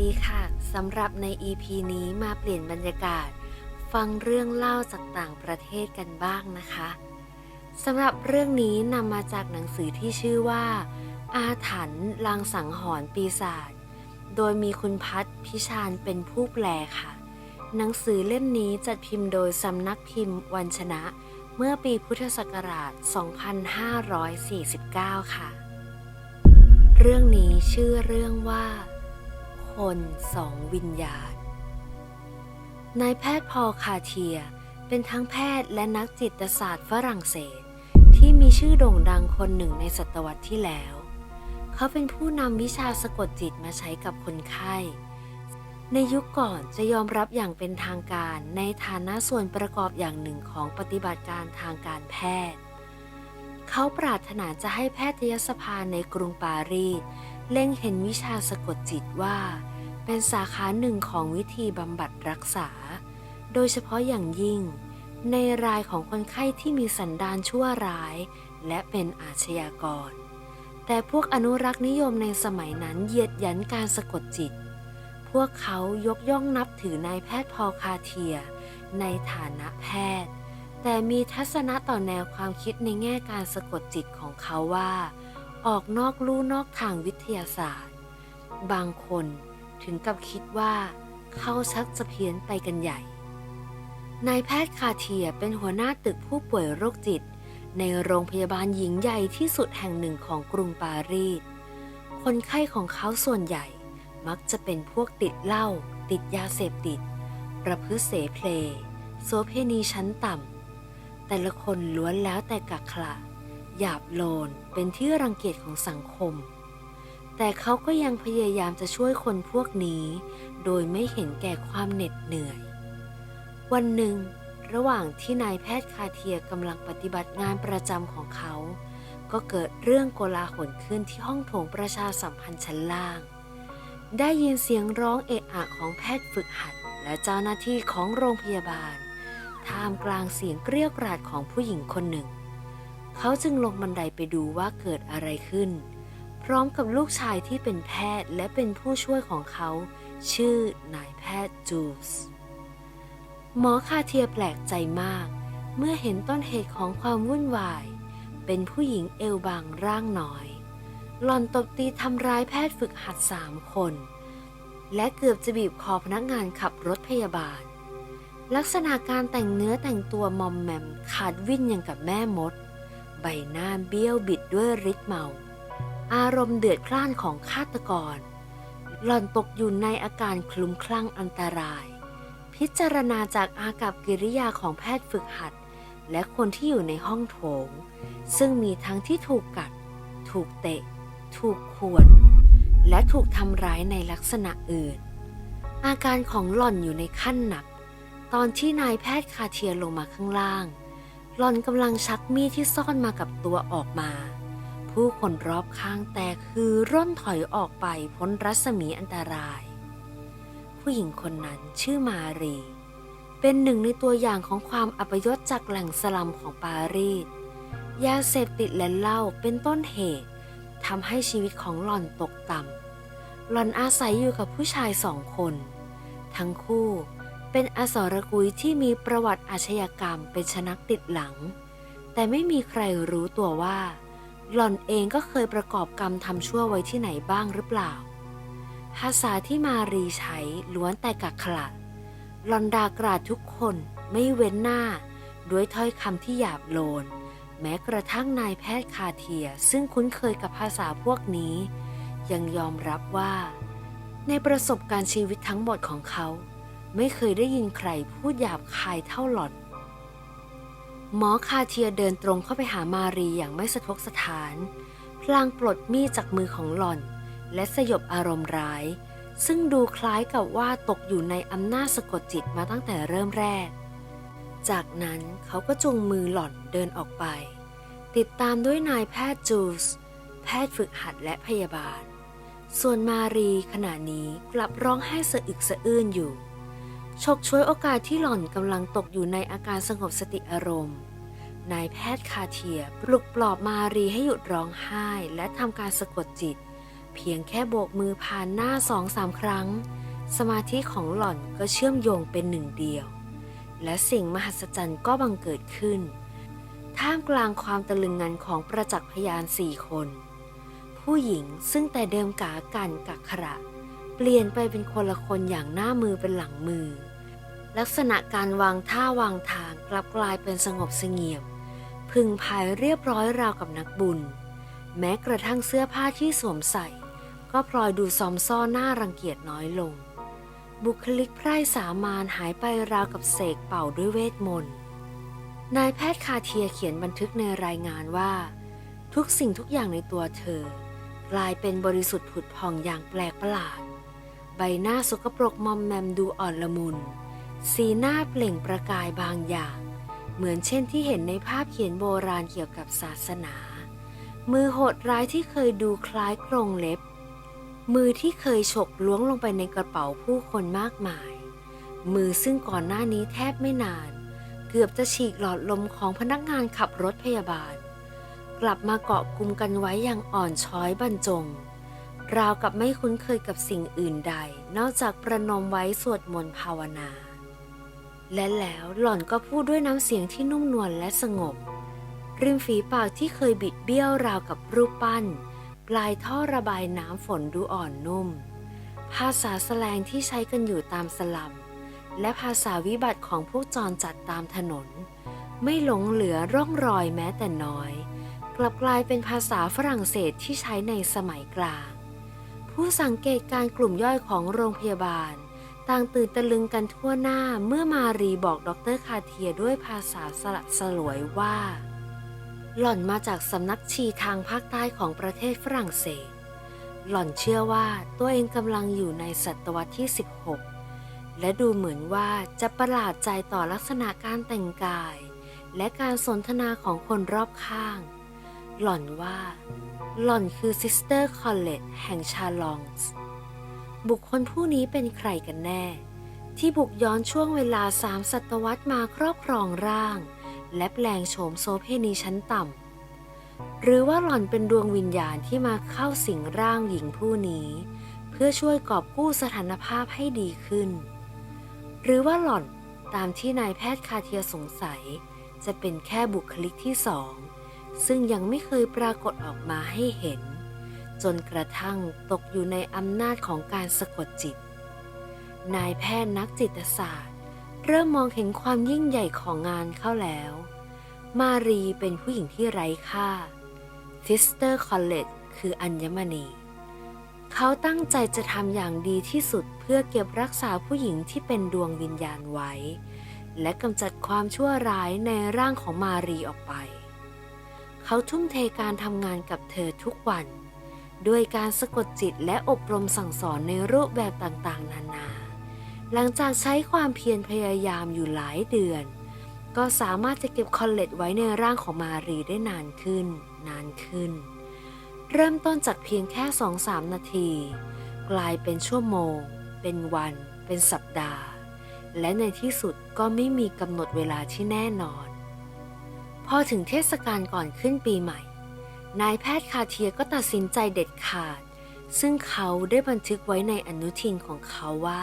ดีค่ะ สำหรับใน EP นี้มาเปลี่ยนบรรยากาศ ฟังเรื่องเล่าจากต่างประเทศกันบ้างนะคะสำหรับเรื่องนี้นำมาจากหนังสือที่ชื่อว่า อาถรรพ์ลางสังหรณ์ปีศาจโดยมีคุณพัฒน์พิชานเป็นผู้แปลค่ะ หนังสือเล่มนี้จัดพิมพ์โดยสำนักพิมพ์วันชนะ เมื่อปีพุทธศักราช 2549 ค่ะ เรื่องนี้ชื่อเรื่องว่า คนสองวิญญาณ นายแพทย์พอลคาเทียเป็นทั้งแพทย์และนักจิตศาสตร์ฝรั่งเศส ที่มีชื่อโด่งดังคนหนึ่งในศตวรรษที่แล้ว เขาเป็นผู้นำวิชาสะกดจิตมาใช้กับคนไข้ ในยุคก่อนจะยอมรับอย่างเป็นทางการในฐานะส่วนประกอบอย่างหนึ่งของปฏิบัติการทางการแพทย์ เขาปรารถนาจะให้แพทยสภาในกรุงปารีส เล็งเห็นวิชาสะกดจิตว่า เป็นสาขาหนึ่งของวิธีบำบัดรักษา โดยเฉพาะอย่างยิ่ง ในรายของคนไข้ที่มีสันดานชั่วร้าย และเป็นอาชญากร แต่พวกอนุรักษ์นิยมในสมัยนั้นเหยียดยันการสะกดจิต พวกเขายกย่องนับถือนายแพทย์พอลคาเทีย ในฐานะแพทย์ แต่มีทัศนะต่อแนวความคิดในแง่การสะกดจิตของเขาว่า ออกนอกลู่นอกทางวิทยาศาสตร์ บางคนถึงกับคิดว่าเขาชักจะเพี้ยนไปกันใหญ่ นายแพทย์คาเทียเป็นหัวหน้าตึกผู้ป่วยโรคจิต ในโรงพยาบาลหญิงใหญ่ที่สุดแห่งหนึ่งของกรุงปารีส คนไข้ของเขาส่วนใหญ่มักจะเป็นพวกติดเหล้าติดยาเสพติด ประพฤติเสเพลโสเพณีชั้นต่ำแต่ละคนล้วนแล้วแต่กักขระ หยาบโลนเป็นที่รังเกียจของสังคม แต่เขาก็ยังพยายามจะช่วยคนพวกนี้ โดยไม่เห็นแก่ความเหน็ดเหนื่อย วันหนึ่ง ระหว่างที่นายแพทย์คาเทียกำลังปฏิบัติงานประจำของเขา ก็เกิดเรื่องโกลาหลขึ้นที่ห้องโถงประชาสัมพันธ์ชั้นล่าง ได้ยินเสียงร้องเอะอะของแพทย์ฝึกหัดและเจ้าหน้าที่ของโรงพยาบาล ท่ามกลางเสียงเกรียกกราดของผู้หญิงคนหนึ่ง เขาจึงลงบันไดไปดูว่าเกิดอะไรขึ้น พร้อมกับลูกชายที่เป็นแพทย์และเป็นผู้ช่วยของเขา ชื่อนายแพทย์จูสหมอคาเทียแปลกใจมาก เมื่อเห็นต้นเหตุของความวุ่นวาย เป็นผู้หญิงเอวบางร่างน้อย หล่อนตบตีทำร้ายแพทย์ฝึกหัดสามคน และเกือบจะบีบคอพนักงานขับรถพยาบาล ลักษณะการแต่งเนื้อแต่งตัวมอมแมมขาดวิ่นอย่างกับแม่มด ใบหน้าเบี้ยวบิดด้วยฤทธิ์เมา อารมณ์เดือดพล่านของฆาตกร หล่อนตกอยู่ในอาการคลุ้มคลั่งอันตราย พิจารณาจากอากับกิริยาของแพทย์ฝึกหัด และคนที่อยู่ในห้องโถง ซึ่งมีทั้งที่ถูกกัด ถูกเตะ ถูกข่วน และถูกทำร้ายในลักษณะอื่น อาการของหล่อนอยู่ในขั้นหนัก ตอนที่นายแพทย์คาเทียลงมาข้างล่าง หล่อนกำลังชักมีดที่ซ่อนมากับตัวออกมา ผู้คนรอบข้างแตกคือร่นถอยออกไปพ้นรัศมีอันตราย ผู้หญิงคนนั้นชื่อมารี เป็นหนึ่งในตัวอย่างของความอัปยศจากแหล่งสลัมของปารีสยาเสพติดและเหล้าเป็นต้นเหตุทำให้ชีวิตของหล่อนตกต่ำหล่อนอาศัยอยู่กับผู้ชายสองคน ทั้งคู่ เป็นอสรกุยที่มีประวัติอาชญากรรมเป็นชนักติดหลัง แต่ไม่มีใครรู้ตัวว่า หล่อนเองก็เคยประกอบกรรมทำชั่วไว้ที่ไหนบ้างหรือเปล่า ภาษาที่มารีใช้ล้วนแต่กักขระหลอนด่ากราดทุกคนไม่เว้นหน้า ด้วยถ้อยคำที่หยาบโลน แม้กระทั่งนายแพทย์คาเทียซึ่งคุ้นเคยกับภาษาพวกนี้ ยังยอมรับว่า ในประสบการณ์ชีวิตทั้งหมดของเขา ไม่เคยได้ยินใครพูดหยาบคายเท่าหลอนหมอคาเทียเดินตรงเข้าไปหามารีอย่างไม่สะทกสถาน พลางปลดมีดจากมือของหล่อน และสยบอารมณ์ร้าย ซึ่งดูคล้ายกับว่าตกอยู่ในอำนาจสะกดจิตมาตั้งแต่เริ่มแรก จากนั้นเขาก็จูงมือหล่อนเดินออกไป ติดตามด้วยนายแพทย์จูส แพทย์ฝึกหัดและพยาบาล ส่วนมารีขณะนี้กลับร้องไห้สะอึกสะอื้นอยู่ ฉกช่วยโอกาสที่หล่อนกำลังตกอยู่ในอาการสงบสติอารมณ์ นายแพทย์คาเทียปลุกปลอบมารีให้หยุดร้องไห้และทำการสะกดจิต เพียงแค่โบกมือผ่านหน้าสองสามครั้ง สมาธิของหล่อนก็เชื่อมโยงเป็นหนึ่งเดียว และสิ่งมหัศจรรย์ก็บังเกิดขึ้น ท่ามกลางความตะลึงงันของประจักษ์พยานสี่คน ผู้หญิงซึ่งแต่เดิมกากันกักขระ ลี่ยนไปเป็นคนละคนอย่างหน้ามือเป็นหลังมือ ลักษณะการวางท่าวางทางกลับกลายเป็นสงบเสงี่ยม พึงพายเรียบร้อยราวกับนักบุญ แม้กระทั่งเสื้อผ้าที่สวมใส่ ก็พลอยดูซอมซ่อหน้ารังเกียจน้อยลง บุคลิกไพร่สามานหายไปราวกับเสกเป่าด้วยเวทมนต์นายแพทย์คาเทียเขียนบันทึกในรายงานว่า ทุกสิ่งทุกอย่างในตัวเธอ กลายเป็นบริสุทธิ์ผุดผ่องอย่างแปลกประหลาด บหน้าสกปรกมอมแมมดูอ่อนละมุน สีหน้าเปล่งประกายบางอย่าง เหมือนเช่นที่เห็นในภาพเขียนโบราณเกี่ยวกับศาสนา มือโหดร้ายที่เคยดูคล้ายกรงเล็บ มือที่เคยฉกล้วงลงไปในกระเป๋าผู้คนมากมาย มือซึ่งก่อนหน้านี้แทบไม่นาน เกือบจะฉีกหลอดลมของพนักงานขับรถพยาบาล กลับมาเกาะกลุ่มกันไว้อย่างอ่อนช้อยบรรจง ราวกับไม่คุ้นเคยกับสิ่งอื่นใด นอกจากประนมไว้สวดมนต์ภาวนา และแล้วหล่อนก็พูดด้วยน้ำเสียงที่นุ่มนวลและสงบ ริมฝีปากที่เคยบิดเบี้ยวราวกับรูปปั้น ปลายท่อระบายน้ำฝนดูอ่อนนุ่ม ภาษาแสลงที่ใช้กันอยู่ตามสลัม และภาษาวิบัติของพวกจรจัดตามถนน ไม่หลงเหลือร่องรอยแม้แต่น้อย กลับกลายเป็นภาษาฝรั่งเศสที่ใช้ในสมัยกลาง ผู้สังเกตการกลุ่มย่อยของโรงพยาบาล ต่างตื่นตะลึงกันทั่วหน้าเมื่อมารีบอกดรคาเทียด้วยภาษาสละสลวยว่า หล่อนมาจากสำนักชีทางภาคใต้ของประเทศฝรั่งเศส หล่อนเชื่อว่าตัวเองกำลังอยู่ในศตวรรษที่ 16 และดูเหมือนว่าจะประหลาดใจต่อลักษณะการแต่งกาย และการสนทนาของคนรอบข้าง หล่อนว่า หล่อนคือซิสเตอร์คอลเลตแห่งชาลองส์บุคคลผู้นี้เป็นใครกันแน่ ที่บุกย้อนช่วงเวลาสามศตวรรษมาครอบครองร่าง และแปลงโฉมโซเพณีชั้นต่ำหรือว่าหล่อนเป็นดวงวิญญาณที่มาเข้าสิงร่างหญิงผู้นี้ เพื่อช่วยกอบกู้สถานภาพให้ดีขึ้น หรือว่าหล่อนตามที่นายแพทย์คาเทียสงสัย จะเป็นแค่บุคลิกที่สอง ซึ่งยังไม่เคยปรากฏออกมาให้เห็น จนกระทั่งตกอยู่ในอำนาจของการสะกดจิต นายแพทย์นักจิตศาสตร์ เริ่มมองเห็นความยิ่งใหญ่ของงานเข้าแล้ว มารีเป็นผู้หญิงที่ไร้ค่าซิสเตอร์คอลเลตคืออัญมณี เขาตั้งใจจะทำอย่างดีที่สุดเพื่อเก็บรักษาผู้หญิงที่เป็นดวงวิญญาณไว้ และกำจัดความชั่วร้ายในร่างของมารีออกไป เขาทุ่มเทการทำงานกับเธอทุกวัน ด้วยการสะกดจิตและอบรมสั่งสอนในรูปแบบต่างๆ นานา หลังจากใช้ความเพียรพยายามอยู่หลายเดือน ก็สามารถจะเก็บคอลเลตไว้ในร่างของมารีได้นานขึ้น นานขึ้น เริ่มต้นจากเพียงแค่สองสามนาที กลายเป็นชั่วโมง เป็นวัน เป็นสัปดาห์ และในที่สุดก็ไม่มีกำหนดเวลาที่แน่นอน อถึงเทศกาลก่อนขึ้นปีใหม่ นายแพทย์คาเทียก็ตัดสินใจเด็ดขาด ซึ่งเขาได้บันทึกไว้ในอนุทินของเขาว่า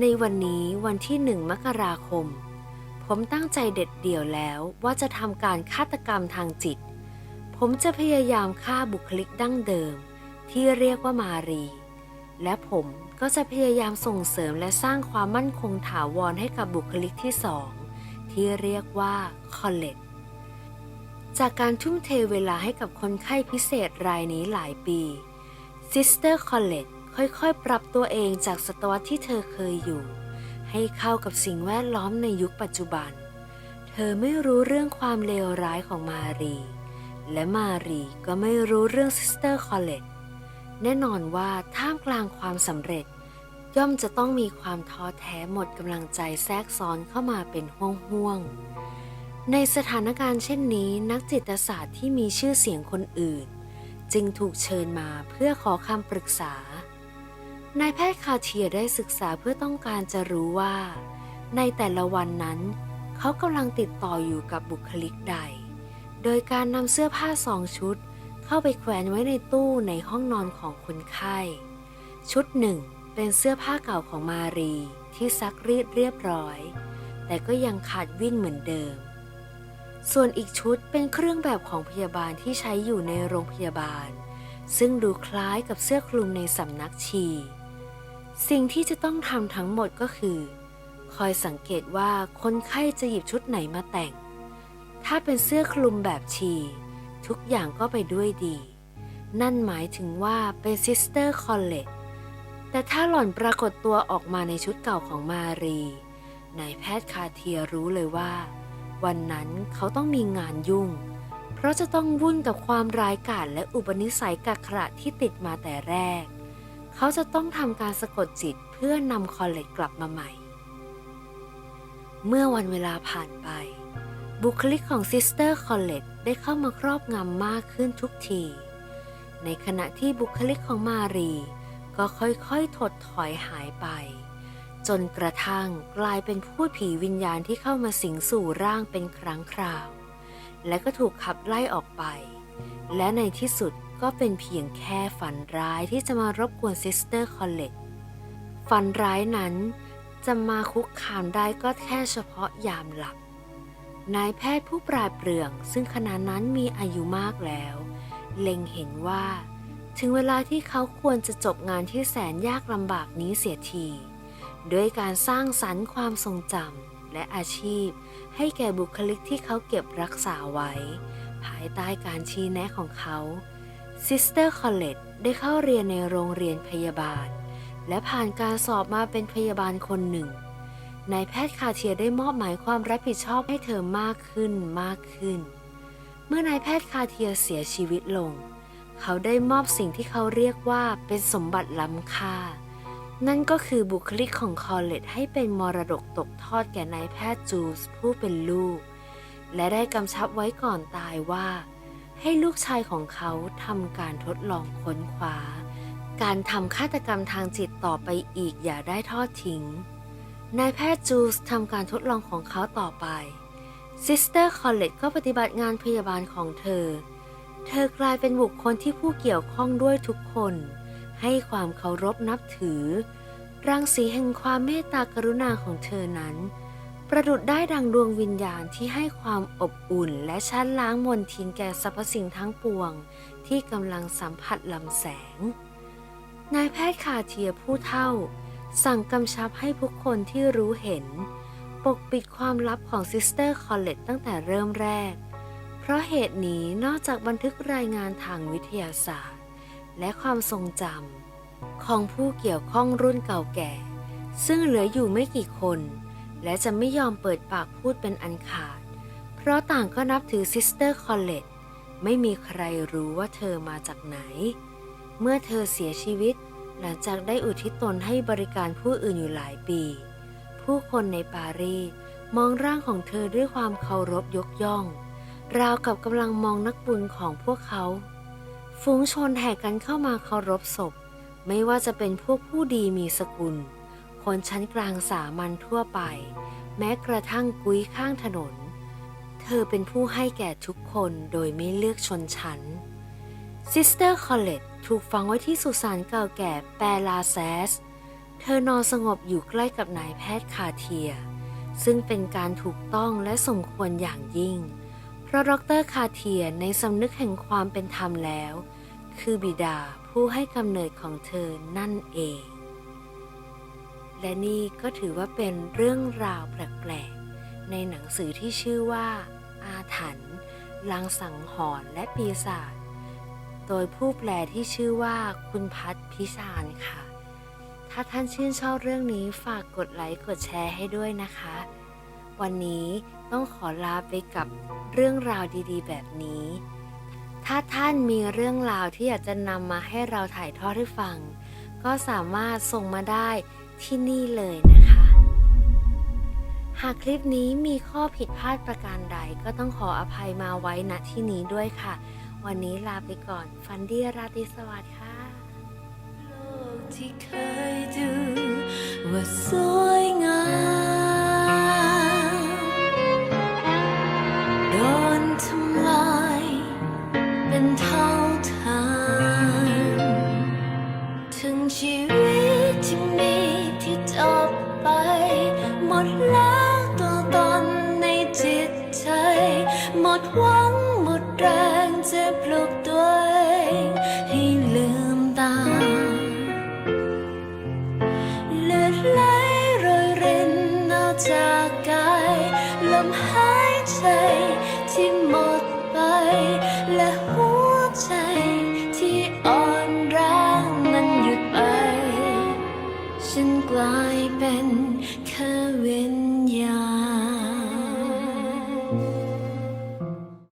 ในวันนี้วันที่หนึ่งมกราคม ผมตั้งใจเด็ดเดี่ยวแล้วว่าจะทำการฆาตกรรมทางจิต ผมจะพยายามฆ่าบุคลิกดั้งเดิม ที่เรียกว่ามารี และผมก็จะพยายามส่งเสริมและสร้างความมั่นคงถาวรให้กับบุคลิกที่สองที่เรียกว่าคอลเลต จากการทุ่มเทเวลาให้กับคนไข้พิเศษรายนี้หลายปีซิสเตอร์คอลเลตค่อยๆ ปรับตัวเองจากศตวรรษที่เธอเคยอยู่ ให้เข้ากับสิ่งแวดล้อมในยุคปัจจุบัน เธอไม่รู้เรื่องความเลวร้ายของมารี และมารีก็ไม่รู้เรื่องซิสเตอร์คอลเลตแน่นอนว่าท่ามกลางความสำเร็จ ย่อมจะต้องมีความท้อแท้หมดกำลังใจแทรกซ้อนเข้ามาเป็นห่วงๆ ในสถานการณ์เช่นนี้นักจิตศาสตร์ที่มีชื่อเสียงคนอื่น จึงถูกเชิญมาเพื่อขอคำปรึกษานายแพทย์คาเทียได้ศึกษาเพื่อต้องการจะรู้ว่า ในแต่ละวันนั้น เขากำลังติดต่ออยู่กับบุคลิกใด โดยการนำเสื้อผ้าสองชุด เข้าไปแขวนไว้ในตู้ในห้องนอนของคนไข้ ชุดหนึ่งเป็นเสื้อผ้าเก่าของมารีที่ซักรีดเรียบร้อย แต่ก็ยังขาดวิ่นเหมือนเดิม ส่วนอีกชุดเป็นเครื่องแบบของพยาบาลที่ใช้อยู่ในโรงพยาบาล ซึ่งดูคล้ายกับเสื้อคลุมในสำนักชี สิ่งที่จะต้องทำทั้งหมดก็คือ คอยสังเกตว่าคนไข้จะหยิบชุดไหนมาแต่ง ถ้าเป็นเสื้อคลุมแบบชี ทุกอย่างก็ไปด้วยดี นั่นหมายถึงว่าเป็นซิสเตอร์คอลเลจแต่ถ้าหล่อนปรากฏตัวออกมาในชุดเก่าของมารีนายแพทย์คาเทียรู้เลยว่า วันนั้นเขาต้องมีงานยุ่ง เพราะจะต้องวุ่นกับความร้ายกาจและอุปนิสัยกักขระที่ติดมาแต่แรก เขาจะต้องทำการสะกดจิตเพื่อนำคอลเลจกลับมาใหม่ เมื่อวันเวลาผ่านไป บุคลิกของซิสเตอร์คอลเลตได้เข้ามาครอบงำมากขึ้นทุกที ในขณะที่บุคลิกของมารีก็ค่อยๆถดถอยหายไป จนกระทั่งกลายเป็นผู้ผีวิญญาณที่เข้ามาสิงสู่ร่างเป็นครั้งคราว และก็ถูกขับไล่ออกไป และในที่สุดก็เป็นเพียงแค่ฝันร้ายที่จะมารบกวนซิสเตอร์คอลเลตฝันร้ายนั้นจะมาคุกคามได้ก็แค่เฉพาะยามหลับ นายแพทย์ผู้ปราดเปรื่องซึ่งขณะนั้นมีอายุมากแล้ว เล็งเห็นว่า ถึงเวลาที่เขาควรจะจบงานที่แสนยากลำบากนี้เสียที ด้วยการสร้างสรรค์ความทรงจำและอาชีพ ให้แก่บุคลิกที่เขาเก็บรักษาไว้ ภายใต้การชี้แนะของเขาซิสเตอร์คอลเลตได้เข้าเรียนในโรงเรียนพยาบาล และผ่านการสอบมาเป็นพยาบาลคนหนึ่งนายแพทย์คาเทียได้มอบหมายความรับผิดชอบให้เธอมากขึ้นมากขึ้น เมื่อนายแพทย์คาเทียเสียชีวิตลง เขาได้มอบสิ่งที่เขาเรียกว่าเป็นสมบัติล้ำค่า นั่นก็คือบุคลิกของคอลเลตให้เป็นมรดกตกทอดแก่นายแพทย์จูสผู้เป็นลูก และได้กำชับไว้ก่อนตายว่า ให้ลูกชายของเขาทำการทดลองค้นคว้า การทำฆาตกรรมทางจิตต่อไปอีกอย่าได้ทอดทิ้ง นายแพทย์จูสทำการทดลองของเขาต่อไปซิสเตอร์คอลเลตก็ปฏิบัติงานพยาบาลของเธอ เธอกลายเป็นบุคคลที่ผู้เกี่ยวข้องด้วยทุกคน ให้ความเคารพนับถือ รังสีแห่งความเมตตากรุณาของเธอนั้น ประดุดได้ดังดวงวิญญาณที่ให้ความอบอุ่นและชั้นล้างมนทินแก่สรรพสิ่งทั้งปวง ที่กำลังสัมผัสลำแสง นายแพทย์คาเทียผู้เท่า สั่งกำชับให้ทุกคนที่รู้เห็น ปกปิดความลับของซิสเตอร์คอลเลตตั้งแต่เริ่มแรก เพราะเหตุนี้นอกจากบันทึกรายงานทางวิทยาศาสตร์ และความทรงจำของผู้เกี่ยวข้องรุ่นเก่าแก่ ซึ่งเหลืออยู่ไม่กี่คน และจะไม่ยอมเปิดปากพูดเป็นอันขาด เพราะต่างก็นับถือซิสเตอร์คอลเลตไม่มีใครรู้ว่าเธอมาจากไหน เมื่อเธอเสียชีวิต หลังจากได้อุทิศตนให้บริการผู้อื่นอยู่หลายปี ผู้คนในปารีสมองร่างของเธอด้วยความเคารพยกย่อง ราวกับกำลังมองนักบุญของพวกเขา ฝูงชนแห่กันเข้ามาเคารพศพ ไม่ว่าจะเป็นพวกผู้ดีมีสกุล คนชั้นกลางสามัญทั่วไป แม้กระทั่งกุ้ยข้างถนน เธอเป็นผู้ให้แก่ทุกคนโดยไม่เลือกชนชั้นซิสเตอร์คอลเลตถูกฝังไว้ที่สุสานเก่าแก่แปลาแซส เธอนอนสงบอยู่ใกล้กับนายแพทย์คาเทีย ซึ่งเป็นการถูกต้องและสมควรอย่างยิ่ง เพราะดรคาเทียในสำนึกแห่งความเป็นธรรมแล้ว คือบิดาผู้ให้กำเนิดของเธอนั่นเอง และนี่ก็ถือว่าเป็นเรื่องราวแปลกๆ ในหนังสือที่ชื่อว่า อาถรรพ์ลางสังหรณ์และปีศาจโดยผู้แปลที่ชื่อว่าคุณพัฒพิชานค่ะ ถ้าท่านชื่นชอบเรื่องนี้ฝากกดไลค์กดแชร์ให้ด้วยนะคะ วันนี้ต้องขอลาไปกับเรื่องราวดีๆ แบบนี้ ถ้าท่านมีเรื่องราวที่อยากจะนำมาให้เราถ่ายทอดให้ฟัง ก็สามารถส่งมาได้ที่นี่เลยนะคะ หากคลิปนี้มีข้อผิดพลาดประการใดก็ต้องขออภัยมาไว้ณที่นี้ด้วยค่ะ วันนี้ลาไปก่อน ฟันดี้ราตรีสวัสดิ์ค่ะ โลกที่เคยดูว่าสวยงาม ชีวิตที่มีที่จบไป หมดแล้วตัวตนในจิตใจ หมดหวังหมดแรงจะปลุก